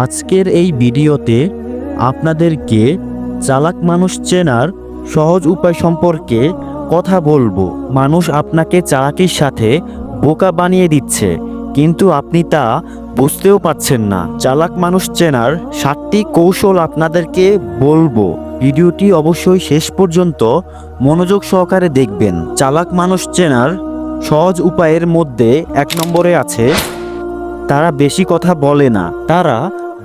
আজকের এই ভিডিওতে আপনাদেরকে চালাক মানুষ চেনার সহজ উপায় সম্পর্কে কথা বলব। মানুষ আপনাকে চালাকির সাথে বোকা বানিয়ে দিচ্ছে, কিন্তু আপনি তা বুঝতেও পারছেন না। চালাক মানুষ চেনার সাতটি কৌশল আপনাদেরকে বলব। ভিডিওটি অবশ্যই শেষ পর্যন্ত মনোযোগ সহকারে দেখবেন। চালাক মানুষ চেনার সহজ উপায়ের মধ্যে এক নম্বরে আছে, তারা বেশি কথা বলে না। তারা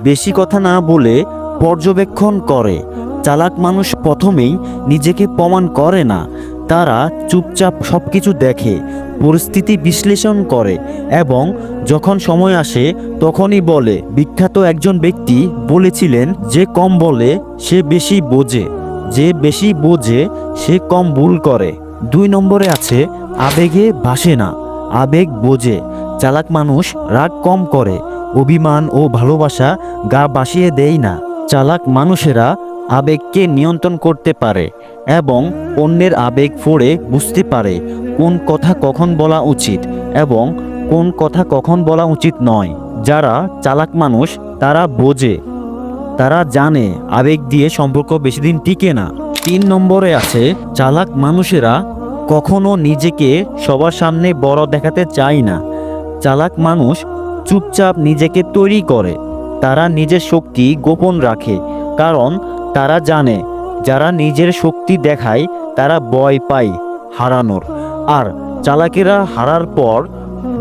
বেশি কথা না বলে পর্যবেক্ষণ করে। চালাক মানুষ প্রথমেই নিজেকে প্রমাণ করে না। তারা চুপচাপ সব কিছু দেখে, পরিস্থিতি বিশ্লেষণ করে এবং যখন সময় আসে তখনই বলে। বিখ্যাত একজন ব্যক্তি বলেছিলেন, যে কম বলে, সে বেশি বোঝে। যে বেশি বোঝে, সে কম ভুল করে। দুই নম্বরে আছে, আবেগে ভাসে না, আবেগ বোঝে। চালাক মানুষ রাগ কম করে অভিমান ও ভালোবাসা গা বাসিয়ে দেয় না। চালাক মানুষেরা আবেগকে নিয়ন্ত্রণ করতে পারে এবং অন্যের আবেগ ফোড়ে বুঝতে পারে কোন কথা কখন বলা উচিত এবং কোন কথা কখন বলা উচিত নয়। যারা চালাক মানুষ, তারা বোঝে, তারা জানে আবেগ দিয়ে সম্পর্ক বেশি দিন টিকে না। তিন নম্বরে আছে, চালাক মানুষেরা কখনো নিজেকে সবার সামনে বড় দেখাতে চায় না। চালাক মানুষ চুপচাপ নিজেকে তৈরি করে। তারা নিজের শক্তি গোপন রাখে, কারণ তারা জানে, যারা নিজের শক্তি দেখায়, তারা ভয় পায় হারানোর। আর চালাকেরা হারার পর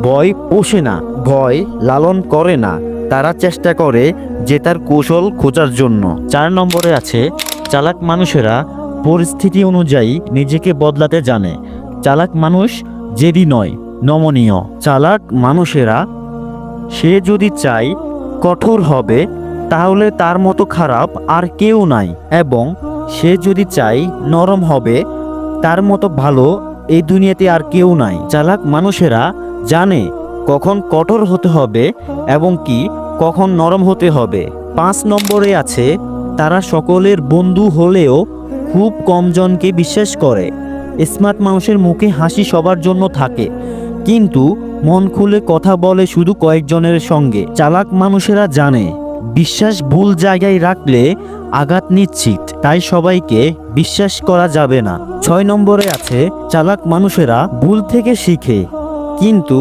ভয় পোষে না, ভয় লালন করে না। তারা চেষ্টা করে জেতার কৌশল খোঁজার জন্য। চার নম্বরে আছে, চালাক মানুষেরা পরিস্থিতি অনুযায়ী নিজেকে বদলাতে জানে। চালাক মানুষ জেদি নয়, নমনীয়। চালাক মানুষেরা সে যদি চায়, কঠোর হবে, তাহলে তার মতো খারাপ আর কেউ নাই। এবং সে যদি চায়, নরম হবে, তার মতো ভালো এই দুনিয়াতে আর কেউ নাই। চালাক মানুষেরা জানে কখন কঠোর হতে হবে এবং কি কখন নরম হতে হবে। পাঁচ নম্বরে আছে, তারা সকলের বন্ধু হলেও খুব কম জনকে বিশ্বাস করে। স্মার্ট মানুষের মুখে হাসি সবার জন্য থাকে। কিন্তু মন খুলে কথা বলে শুধু কয়েকজনের সঙ্গে। চালাক মানুষেরা জানে, বিশ্বাস ভুল জায়গায় রাখলে আঘাত নিশ্চিত, তাই সবাইকে বিশ্বাস করা যাবে না। ছয় নম্বরে আছে, চালাক মানুষেরা ভুল থেকে শিখে, কিন্তু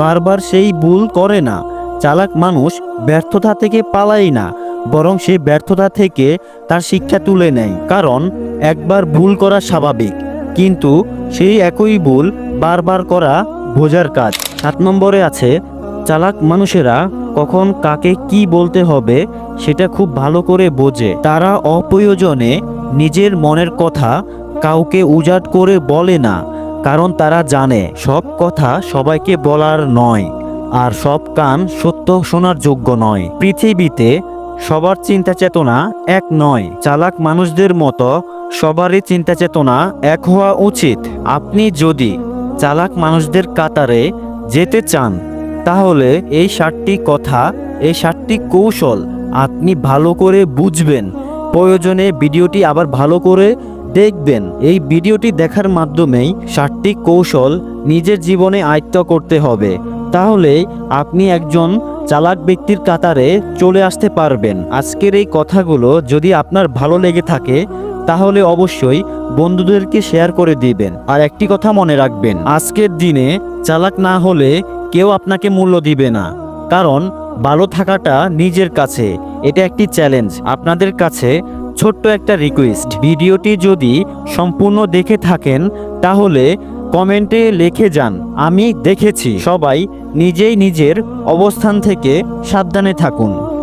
বারবার সেই ভুল করে না। চালাক মানুষ ব্যর্থতা থেকে পালায় না, বরং সে ব্যর্থতা থেকে তার শিক্ষা তুলে নেয়। কারণ একবার ভুল করা স্বাভাবিক, কিন্তু সেই একই ভুল বারবার করা বোঝার কাজ। সাত নম্বরে আছে, চালাক মানুষেরা কখন কাকে কি বলতে হবে সেটা খুব ভালো করে বোঝে। তারা অপ্রয়োজনে নিজের মনের কথা কাউকে উজাট করে বলে না, কারণ তারা জানে সব কথা সবাইকে বলার নয় আর সব কান সত্য শোনার যোগ্য নয়। পৃথিবীতে সবার চিন্তা চেতনা এক নয়, চালাক মানুষদের মতো সবারই চিন্তা চেতনা এক হওয়া উচিত। আপনি যদি চালাক মানুষদের কাতারে যেতে চান, তাহলে এই ষাটটি কথা, এই ষাটটি কৌশল আপনি ভালো করে বুঝবেন। প্রয়োজনে ভিডিওটি আবার ভালো করে দেখবেন। এই ভিডিওটি দেখার মাধ্যমেই ষাটটি কৌশল নিজের জীবনে আয়ত্ত করতে হবে। তাহলে আপনি একজন চালাক ব্যক্তির কাতারে চলে আসতে পারবেন। আজকের এই কথাগুলো যদি আপনার ভালো লেগে থাকে, তাহলে অবশ্যই বন্ধুদেরকে শেয়ার করে দিবেন। আর একটি কথা মনে রাখবেন, আজকের দিনে চালাক না হলে কেউ আপনাকে মূল্য দিবে না। কারণ, ভালো থাকাটা নিজের কাছে, এটা একটি চ্যালেঞ্জ। আপনাদের কাছে ছোট্ট একটা রিকোয়েস্ট ভিডিওটি যদি সম্পূর্ণ দেখে থাকেন, তাহলে কমেন্টে লিখে যান, আমি দেখেছি। সবাই নিজেই নিজের অবস্থান থেকে সাবধানে থাকুন।